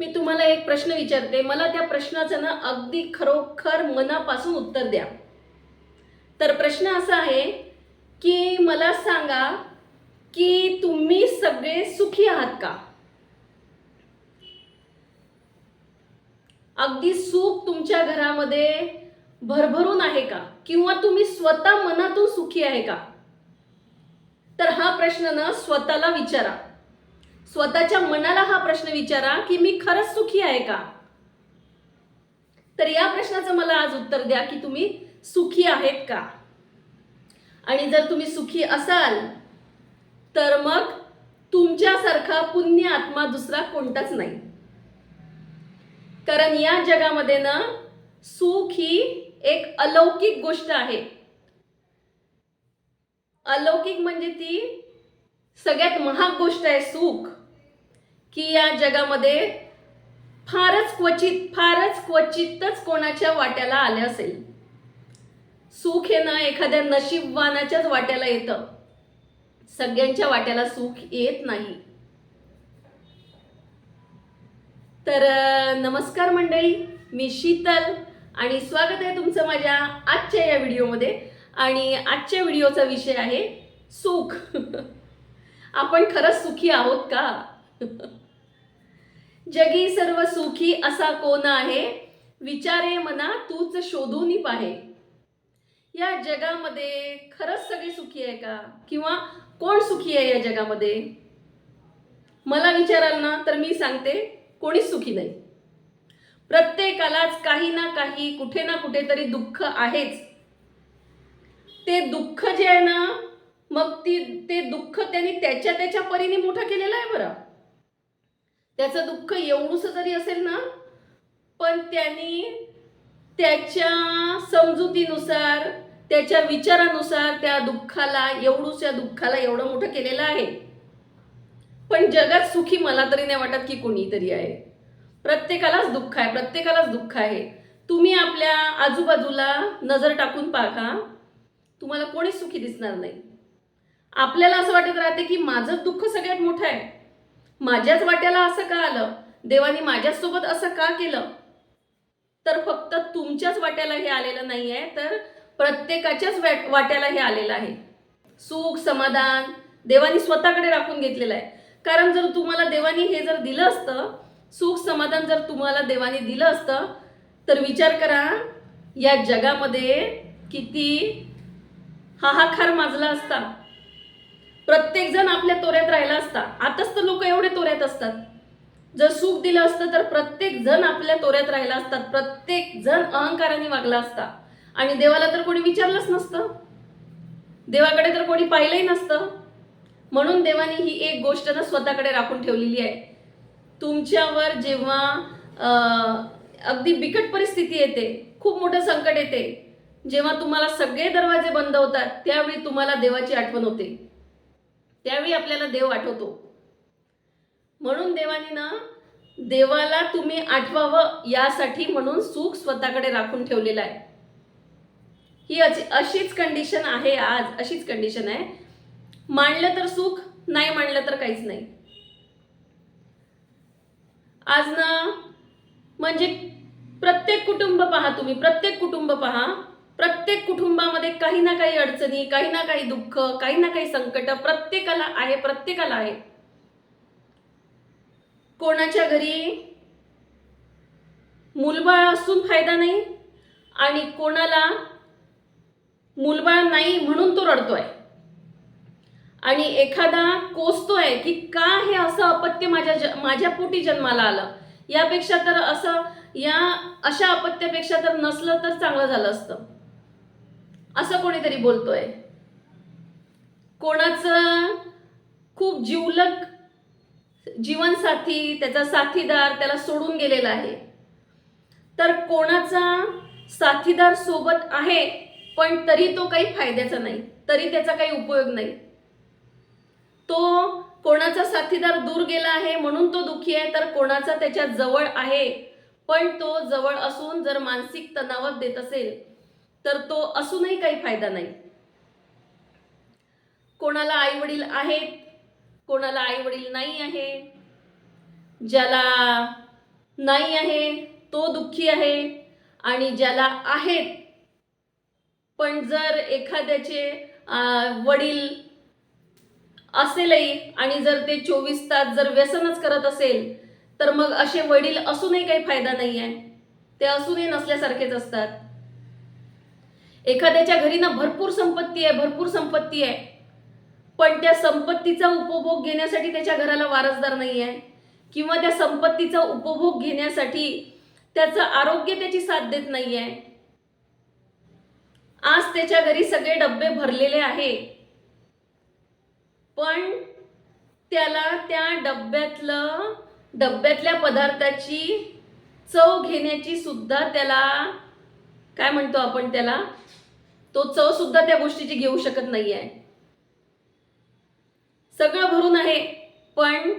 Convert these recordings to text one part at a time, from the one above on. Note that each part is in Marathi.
मी तुम्हाला एक प्रश्न विचारते. मला त्या प्रश्नाचं ना अगदी खरोखर मनापासून उत्तर द्या. तर प्रश्न असा आहे की मला सांगा की तुम्ही सगळे सुखी आहात का? अगदी सुख तुमच्या घरामध्ये भरभरून आहे का? किंवा तुम्ही स्वतः मनातून सुखी आहे का? तर हा प्रश्न ना स्वतःला विचारा. स्वतःच्या मनाला हा प्रश्न विचारा की मी खरंच सुखी आहे का? तर या प्रश्नाचं मला आज उत्तर द्या की तुम्ही सुखी आहेत का? आणि जर तुम्ही सुखी असाल तर मग तुमच्यासारखा पुण्य आत्मा दुसरा कोणताच नाही. कारण या जगामध्ये ना सुख ही एक अलौकिक गोष्ट आहे. अलौकिक म्हणजे ती सगळ्यात महाग गोष्ट आहे सुख. की या जगामध्ये फारच क्वचित फारच क्वचितच कोणाच्या वाट्याला आले असेल. सुख हे ना एखाद्या नशीबवानाच्याच वाट्याला येतं. सगळ्यांच्या वाट्याला सुख येत नाही. तर नमस्कार मंडळी मी शीतल आणि स्वागत आहे तुमचं माझ्या आजच्या या व्हिडिओमध्ये. आणि आजच्या व्हिडिओचा विषय आहे सुख. आपण खरंच सुखी आहोत का? जगी सर्व सुखी असा कोण आहे? विचारे मना तूच शोधून पाहे. या जगामध्ये खरंच सगळे सुखी आहे का? किंवा कोण सुखी आहे या जगामध्ये? मला विचाराल ना तर मी सांगते कोणीच सुखी नाही. प्रत्येकालाच काही ना काही कुठे ना कुठेतरी दुःख आहेच. ते दुःख जे आहे ना मग ती ते दुःख त्यांनी त्याच्या त्याच्या परीने मोठं केलेलं आहे बरं. त्याचं दुःख एवढूस जरी असेल ना पण त्यांनी त्याच्या समजुतीनुसार त्याच्या विचारानुसार त्या दुःखाला एवढूच्या दुःखाला एवढं मोठं केलेलं आहे. पण जगात सुखी मला तरी नाही वाटत की कोणीतरी आहे. प्रत्येकालाच दुःख आहे प्रत्येकालाच दुःख आहे. तुम्ही आपल्या आजूबाजूला नजर टाकून पाहा. तुम्हाला कोणीच सुखी दिसणार नाही. आपल्याला असं वाटत राहते की माझंच दुःख सगळ्यात मोठं आहे. माझ्याच वाट्याला असं का आलं? देवानी माझ्यासोबत असं का केलं? तर फक्त तुमच्याच वाट्याला हे आलेलं नाही आहे तर प्रत्येकाच्याच वाट्याला हे आलेलं आहे. सुख समाधान देवानी स्वतःकडे राखून घेतलेलं आहे. कारण जर तुम्हाला देवानी हे जर दिलं असतं सुख समाधान जर तुम्हाला देवानी दिलं असतं तर विचार करा या जगामध्ये किती हाहाकार माजला असता. प्रत्येक जण आपल्या तोऱ्यात राहिला असता. आताच तर लोक एवढे तोऱ्यात असतात. जर सुख दिलं असतं तर प्रत्येक जण आपल्या तोऱ्यात राहिला असतात प्रत्येक जण अहंकाराने वागला असता. आणि देवाला तर कोणी विचारलंच नसतं. देवाकडे तर कोणी पाहिलंही नसतं. म्हणून देवाने ही एक गोष्ट ना स्वतःकडे राखून ठेवलेली आहे. तुमच्यावर जेव्हा अगदी बिकट परिस्थिती येते खूप मोठं संकट येते जेव्हा तुम्हाला सगळे दरवाजे बंद होतात त्यावेळी तुम्हाला देवाची आठवण होते. त्यावेळी आपल्याला देव आठवतो. म्हणून देवाने ना देवाला तुम्ही आठवावं यासाठी म्हणून सुख स्वतःकडे राखून ठेवलेलं आहे. ही अशी अशीच कंडिशन आहे आज अशीच कंडिशन आहे. मांडलं तर सुख नाही मांडलं तर काहीच नाही. आज ना म्हणजे प्रत्येक कुटुंब पहा तुम्ही प्रत्येक कुटुंब पहा. प्रत्येक कुटुंबामध्ये काही ना काही अडचणी काही ना काही दुःख काही ना काही संकट प्रत्येकाला आहे प्रत्येकाला आहे. कोणाच्या घरी मुलबाळ असून फायदा नाही आणि कोणाला मुलबाळ नाही म्हणून तो रडतोय. आणि एखादा कोसतोय की का हे असं अपत्य माझ्या ज माझ्या पोटी जन्माला आलं? यापेक्षा तर असं या अशा अपत्यापेक्षा तर नसलं तर चांगलं झालं असतं. असं कोणीतरी बोलतोय. कोणाचं खूप जीवलक जीवनसाथी त्याचा साथीदार त्याला सोडून गेलेला आहे. तर कोणाचा साथीदार सोबत आहे पण तरी तो काही फायद्याचा नाही तरी त्याचा काही उपयोग नाही. तो कोणाचा साथीदार दूर गेला आहे म्हणून तो दुःखी आहे तर कोणाचा त्याच्याजवळ आहे पण तो जवळ असून जर मानसिक तणावात देत असेल तर तो असूनही काही फायदा नाही. कोणाला आई वडील आहेत कोणाला आई वडील नाही आहे ज्याला नाही आहे तो दुःखी आहे आणि ज्याला आहेत. पण जर एखाद्याचे वडील असेलही आणि जर ते चोवीस तास जर व्यसनच करत असेल तर मग असे वडील असूनही काही फायदा नाही आहे ते असूनही नसल्यासारखेच असतात. एखाद्याच्या घरी ना भरपूर संपत्ती आहे भरपूर संपत्ती आहे. पण त्या संपत्तीचा उपभोग घेण्यासाठी त्याच्या घराला वारसदार नाही आहे किंवा त्या संपत्तीचा उपभोग घेण्यासाठी त्याचं आरोग्य त्याची साथ देत नाही आहे आज त्याच्या घरी सगळे डब्बे भरलेले आहे. पण त्याला त्या डब्यातलं डब्यातल्या पदार्थाची चव घेण्याची सुद्धा त्याला काय म्हणतो आपण त्याला? तो चव सुद्धा त्या गोष्टीची घेऊ शकत नाही आहे सगळं भरून आहे पण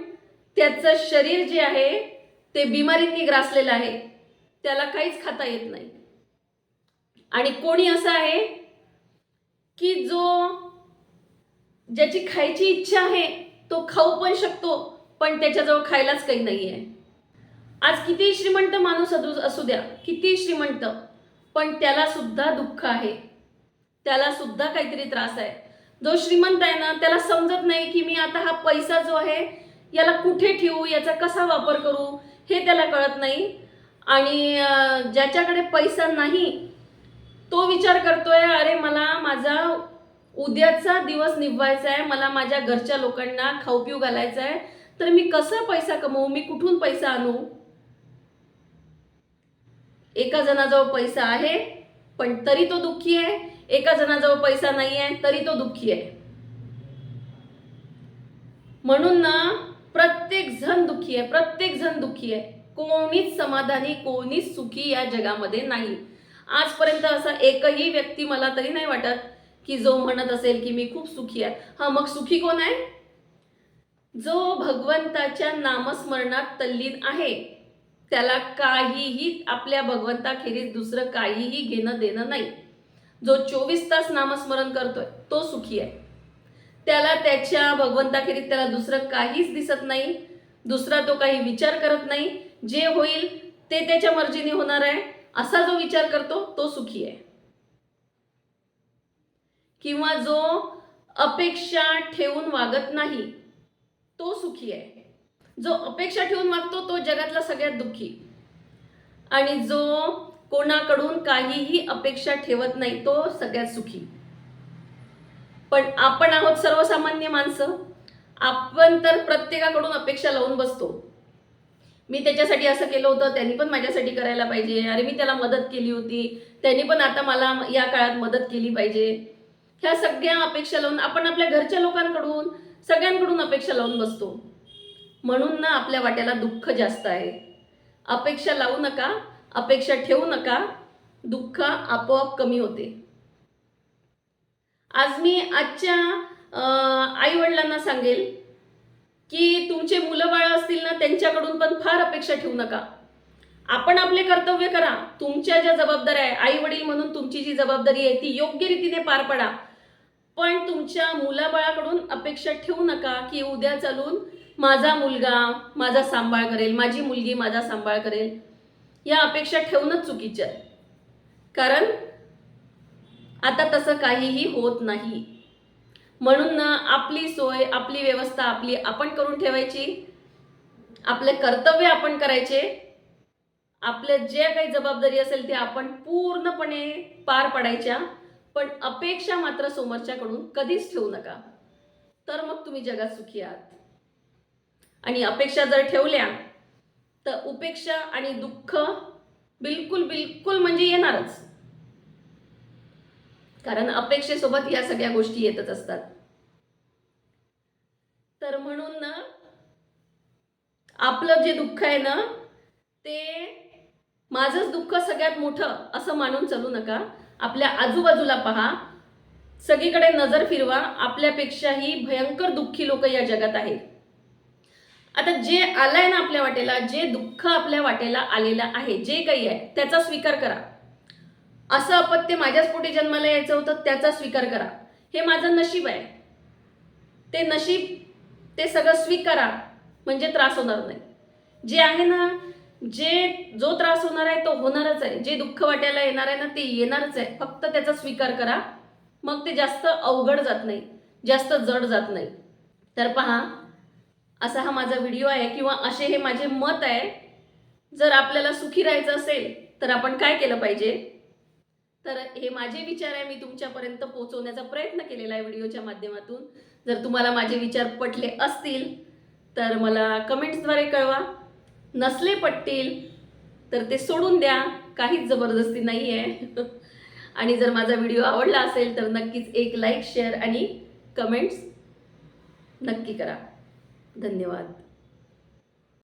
त्याचं शरीर जे आहे ते बिमारींनी ग्रासलेलं आहे. त्याला काहीच खाता येत नाही. आणि कोणी असं आहे की जो ज्याची खायची इच्छा आहे तो खाऊ पण शकतो पण त्याच्याजवळ खायलाच काही नाही आहे आज किती श्रीमंत माणूस असू द्या किती श्रीमंत पण त्याला सुद्धा दुःख आहे. त्याला सुद्धा काहीतरी त्रास आहे. जो श्रीमंत आहे ना त्याला समजत नाही की मी आता हा पैसा जो आहे याला कुठे ठेवू याचा कसा वापर करू हे त्याला कळत नाही. आणि ज्याच्याकडे पैसा नाही तो विचार करतोय अरे मला माझा उद्याचा दिवस निभवायचा आहे मला माझ्या घरच्या लोकांना खाऊ पिऊ घालायचा आहे तर मी कसा पैसा कमवू मी कुठून पैसा आणू? एका जणाजवळ पैसा आहे पण तरी तो दुःखी आहे. एका जणाजवळ पैसा नाही आहे तरी तो दुःखी आहे. म्हणून ना प्रत्येक जण दुःखी आहे प्रत्येक जण दुःखी आहे. कोणीच समाधानी कोणीच सुखी या जगामध्ये नाही. आजपर्यंत असा एकही व्यक्ती मला तरी नाही वाटत की जो म्हणत असेल की मी खूप सुखी आहे. हा मग सुखी कोण आहे? जो भगवंताच्या नामस्मरणात तल्लीन आहे. त्याला काहीही आपल्या भगवंताखेरीज दुसरं काहीही घेणं देणं नाही. जो चोवीस तास नामस्मरण करतोय तो सुखी आहे. त्याला त्याच्या भगवंताखेरीत त्याला दुसरं काहीच दिसत नाही दुसरा तो काही विचार करत नाही. जे होईल ते त्याच्या मर्जीने होणार आहे. असा जो विचार करतो तो सुखी आहे. किंवा जो अपेक्षा ठेवून वागत नाही तो सुखी आहे. जो अपेक्षा ठेवून वागतो तो जगातला सगळ्यात दुःखी. आणि जो कोणाकडून काहीही अपेक्षा ठेवत नाही तो सगळ्यात सुखी. पण आपण आहोत सर्वसामान्य माणसं. आपण तर प्रत्येकाकडून अपेक्षा लावून बसतो. मी त्याच्यासाठी असं केलं होतं त्यांनी पण माझ्यासाठी करायला पाहिजे. अरे मी त्याला मदत केली होती. त्यांनी पण आता मला या काळात मदत केली पाहिजे. ह्या सगळ्या अपेक्षा लावून आपण आपल्या घरच्या लोकांकडून सगळ्यांकडून अपेक्षा लावून बसतो. म्हणून ना आपल्या वाट्याला दुःख जास्त आहे. अपेक्षा लावू नका. अपेक्षा ठेवू नका. दुःख आपोआप कमी होते. आज मी आजच्या आई वडिलांना सांगेल की तुमचे मुलं बाळं असतील ना त्यांच्याकडून पण फार अपेक्षा ठेवू नका. आपण आपले कर्तव्य करा. तुमच्या ज्या जबाबदाऱ्या आहे आई वडील म्हणून तुमची जी जबाबदारी आहे ती योग्य रीतीने पार पडा. पण तुमच्या मुलाबाळाकडून अपेक्षा ठेवू नका की उद्या चालून माझा मुलगा माझा सांभाळ करेल माझी मुलगी माझा सांभाळ करेल. या अपेक्षा ठेवणंच चुकीच्या आहे. कारण आता तसं काहीही होत नाही. म्हणून ना आपली सोय आपली व्यवस्था आपली आपण करून ठेवायची आपले कर्तव्य आपण करायचे आपले जे काही जबाबदारी असेल ते आपण पूर्णपणे पार पाडायच्या पण अपेक्षा मात्र समोरच्याकडून कधीच ठेवू नका. तर मग तुम्ही जगात सुखी आहात. आणि अपेक्षा जर ठेवल्या तर उपेक्षा आणि दुःख बिलकुल बिलकुल म्हणजे येणारच. कारण अपेक्षेसोबत या सगळ्या गोष्टी येतच असतात. तर म्हणून ना आपलं जे दुःख आहे ना ते माझंच दुःख सगळ्यात मोठं असं मानून चालू नका. आपल्या आजूबाजूला पहा. सगळीकडे नजर फिरवा. आपल्यापेक्षाही भयंकर दुःखी लोक या जगात आहेत. आता जे आलंय ना आपल्या वाटेला जे दुःख आपल्या वाटेला आलेलं आहे जे काही आहे त्याचा स्वीकार करा. असं अपत्य माझ्याच पोटी जन्माला यायचं होतं त्याचा स्वीकार करा. हे माझं नशीब आहे. ते नशीब ते सगळं स्वीकारा म्हणजे त्रास होणार नाही. जे आहे ना जे जो त्रास होणार आहे तो होणारच आहे. जे दुःख वाटायला येणार आहे ना ते येणारच आहे. फक्त त्याचा स्वीकार करा. मग ते जास्त अवघड जात नाही जास्त जड जात नाही. तर पहा असा हा माझा व्हिडिओ आहे किंवा असे हे माझे मत आहे. जर आपल्याला सुखी राहायचं असेल तर आपण काय केलं पाहिजे? तर हे माझे विचार आहे मी तुमच्यापर्यंत पोहोचवण्याचा प्रयत्न केलेला आहे व्हिडिओच्या माध्यमातून. जर तुम्हाला माझे विचार पटले असतील तर मला कमेंट्सद्वारे कळवा. नसले पटतील तर ते सोडून द्या. काहीच जबरदस्ती नाही आहे. आणि जर माझा व्हिडिओ आवडला असेल तर नक्कीच एक लाईक शेअर आणि कमेंट्स नक्की करा. धन्यवाद.